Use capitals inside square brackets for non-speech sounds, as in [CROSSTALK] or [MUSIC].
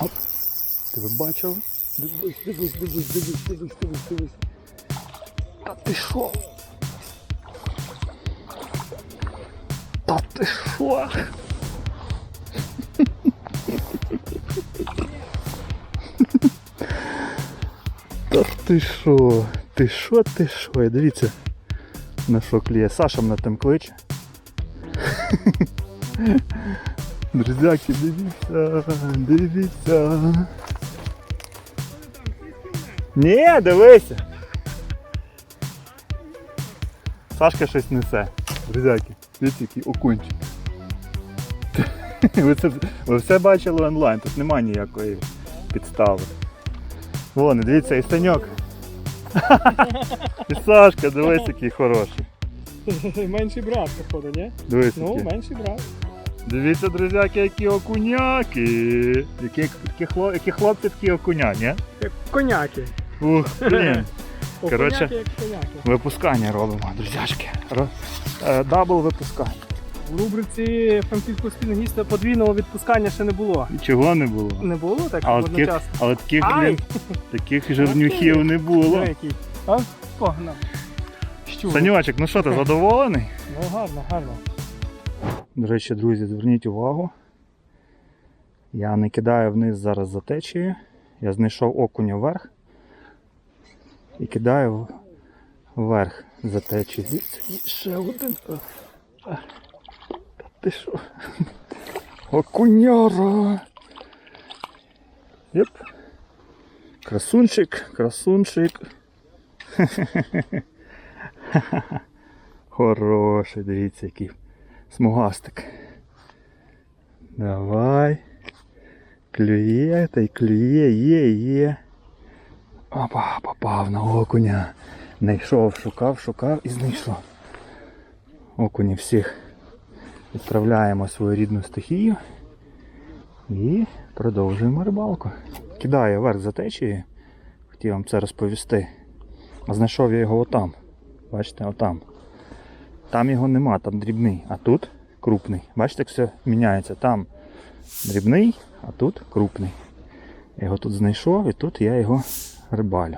Оп. Ти ви бачили? Дивись, дивись, дивись, дивись, дивись, дивись, дивись. Та ти що? Та ти що? Та ти що? Ти що, ти? І дивіться, на що кліє. Саша мене там кличе. Друзяки, дивіться, дивіться. Ні, дивися. Сашка щось несе. Друзяки, дивіться, який окунчик. Ви, це, ви все бачили онлайн, тут немає ніякої підстави. Вон, дивіться, і Саньок. І Сашка, дивись, який хороший. Менший брат, походу, ні? Дивись, Ну, який. менший брат. Дивіться, друзяки, які окуняки. Які, які, хлоп, які хлопці, такі окуня, ні? Як коняки. Ух, блін. [LAUGHS] Коротше. коняки, як коняки. Випускання робимо, друзяшки. Ро- е, Дабл випускання. В рубриці франківського спільногіста подвійного відпускання ще не було. І чого не було. Не було так Але таких, одночасно? але таких, Ай! блін, таких жирнюхів не було. Диви, який. А? Погнав. Щур. Ну що ти задоволений? Ну гарно, гарно. До речі, друзі, зверніть увагу. Я не кидаю вниз зараз за течією. Я знайшов окуня вверх і кидаю вверх за течією. Дивіться, ще один. Та ти що? Окуняра! Єп. Красунчик, красунчик. [LAUGHS] Хороший, дивіться, який смугастик. Давай. Клює, та й клює, є, є. Опа, попав на окуня. Знайшов, шукав, шукав і знайшов. Окуні всіх відправляємо свою рідну стихію і продовжуємо рибалку. Кидаю вверх за течією. Хотів вам це розповісти. А Знайшов я його отам. Бачите, отам. Там його нема, там дрібний, а тут крупний. Бачите, як все міняється. Там дрібний, а тут крупний. Я його тут знайшов і тут я його рибалю.